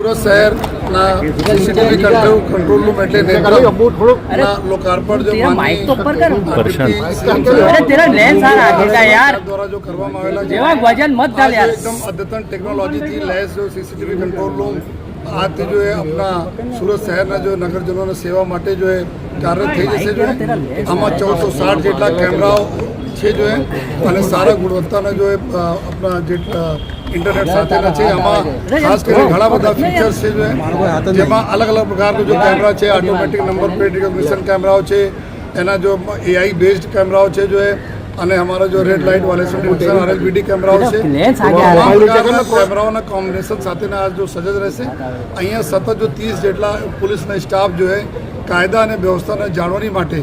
સુરત શહેરના CCTV control control room એટલે લોકાર્પણ જો દ્વારા જો કરવામાં આવેલા છે. એકદમ અદ્યતન ટેકનોલોજીથી લેસ જો સીસીટીવી કંટ્રોલ રૂમ આજે જો એ આપણા સુરત શહેરના જો નગરજનોની સેવા માટે જો એ કાર્ય થઈ જશે જો આમાં ચૌદસો સાઠ જેટલા કેમેરાઓ છે જો અને સારા ગુણવત્તાના જો આપણા જે ઇન્ટરનેટ સાથેના છે આમાં ખાસ કરીને ઘણા બધા ફીચર્સ છે જેમાં અલગ અલગ પ્રકારના જો કેમેરા છે ઓટોમેટિક નંબર પ્લેટ રિકોગ્નિશન કેમેરાઓ છે એના જો એઆઈ બેઝડ કેમેરાઓ છે જો અને અમારા જો રેડ લાઇટ વાલે ડિટેક્શન આરએલબીડી કેમેરાઓ છે કેમેરાઓના કોમ્બિનેશન સાથેના આ જો સજજ રહેશે અહીંયા સતત જો ત્રીસ જેટલા પોલીસના સ્ટાફ જો છે કાયદા અને વ્યવસ્થાને જાળવણી માટે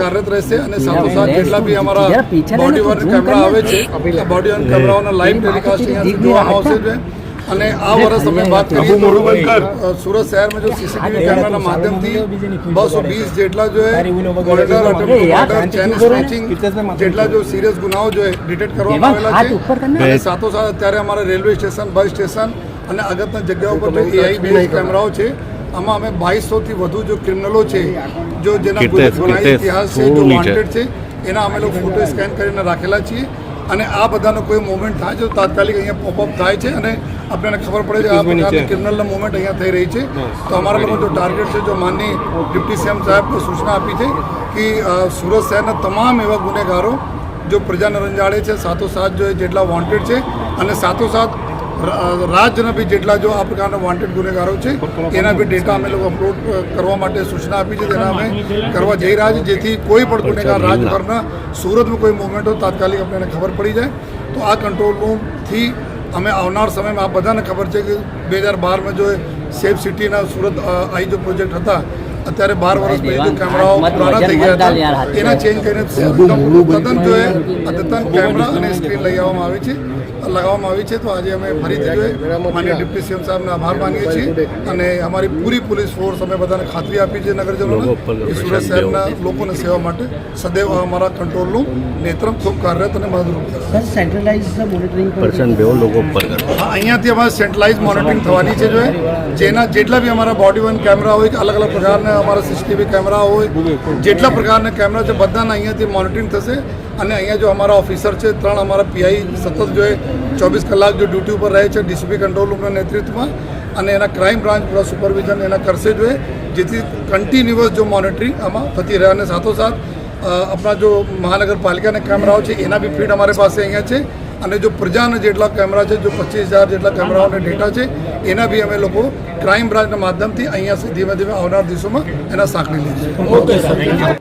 કાર્યરત રહેશે અને સાથોસાથ જેટલા બી અમારા બોડી વર્ક કેમેરા આવે છે. બોડી વર્ક કેમેરાઓના લાઈવ ટેલિકાસ્ટ જોવામાં આવશે છે. અને આ વર્ષ અમે વાત કરીએ સુરત શહેરમાં જો સીસીટીવી કેમેરાના માધ્યમથી બસો વીસ જેટલા જો જેટલા જો સિરિયસ ગુનાઓ જો ડિટેક્ટ કરવામાં આવેલા છે સાથોસાથ અત્યારે અમારા રેલવે સ્ટેશન બસ સ્ટેશન અને અગત્યના જગ્યાઓ પર એઆઈ બેઝ કેમેરાઓ છે. આમાં અમે બાવીસોથી વધુ જો ક્રિમિનલો છે જો જેના ગુનાહિત ઇતિહાસ છે જો વોન્ટેડ છે એના અમે લોકો ફોટો સ્કેન કરીને રાખેલા છીએ. અને આ બધાનો કોઈ મુવમેન્ટ થાય છે તાત્કાલિક અહીંયા પોપઅપ થાય છે અને આપણને ખબર પડે છે આ પ્રકારની ક્રિમિનલનો મુવમેન્ટ અહીંયા થઈ રહી છે. તો અમારા લોકો જો ટાર્ગેટ છે જો માનની ડિપ્ટી સીએમ સાહેબને સૂચના આપી છે કે સુરત શહેરના તમામ એવા ગુનેગારો જો પ્રજાને રંજાડે છે સાથોસાથ જો જેટલા વોન્ટેડ છે અને સાથોસાથ ર- રાજ્યના બી જેટલા જો આ પ્રકારના વોન્ટેડ ગુનેગારો છે એના બી ડેટા અમે લોકો અપલોડ કરવા માટે સૂચના આપી છે તેના અમે કરવા જઈ રહ્યા છીએ જેથી કોઈ પણ ગુનેગાર રાજભરના સુરતમાં કોઈ મુવમેન્ટ હોય તાત્કાલિક આપણને ખબર પડી જાય. તો આ કંટ્રોલ રૂમથી અમે આવનાર સમયમાં આ બધાને ખબર છે કે બે હજાર બારમાં જો સેફ સિટીના સુરત આઈ જો પ્રોજેક્ટ હતા અત્યારે બાર વર્ષ પછી કેમેરાઓ પુરાણા થઈ ગયા હતા. એના ચેન્જ કરીને તદ્દન જોઈએ અદ્યતન કેમેરા અને સ્ક્રીન લઈ આવવામાં આવી છે. લગાવવામાં આવી છે તો આજે અમે ફરીથી જોઈએ. માન્ય ડિપ્ટી સીએમ સાહેબને આભાર માનીએ છીએ અને અમારી પૂરી પોલીસ ફોર્સ અમે બધાને ખાતરી આપી છે નગરજનોને કે સુરત શહેરના લોકોને સેવા માટે સદૈવ અમારા કંટ્રોલનું નેત્રમ ખૂબ કાર્યરત અને મદદરૂપ સર સેન્ટ્રલાઇઝ મોનિટરિંગ પર્સન બેવો લોકો ઉપર હા, અહીંયાથી અમારે સેન્ટ્રલાઇઝ મોનિટરિંગ થવાની છે જોઈએ. જેના જેટલા બી અમારા બોડી વન કેમેરા હોય કે અલગ અલગ પ્રકારના અમારા સીસીટીવી કેમેરા હોય જેટલા પ્રકારના કેમેરા છે બધાના અહીંયાથી મોનિટરિંગ થશે. અને અહીંયા જો અમારા ઓફિસર છે ત્રણ અમારા પીઆઈ સતત જો ચોવીસ કલાક જો ડ્યુટી ઉપર રહે છે ડીસીપી કંટ્રોલ રૂમના નેતૃત્વમાં અને એના ક્રાઇમ બ્રાન્ચ પૂરા સુપરવિઝન એના કરશે જોઈએ જેથી કન્ટિન્યુઅસ જો મોનિટરિંગ આમાં થતી રહે. અને સાથોસાથ આપણા જો મહાનગરપાલિકાના કેમેરાઓ છે એના બી ફીડ અમારી પાસે અહીંયા છે. અને જો પ્રજાના જેટલા કેમેરા છે, જો પચીસ હજાર જેટલા કેમેરાઓને ડેટા છે, એના બી અમે લોકો ક્રાઇમ બ્રાન્ચના માધ્યમથી અહીંયા ધીમે ધીમે આવનાર દિવસોમાં એના સાંકળી લઈશું.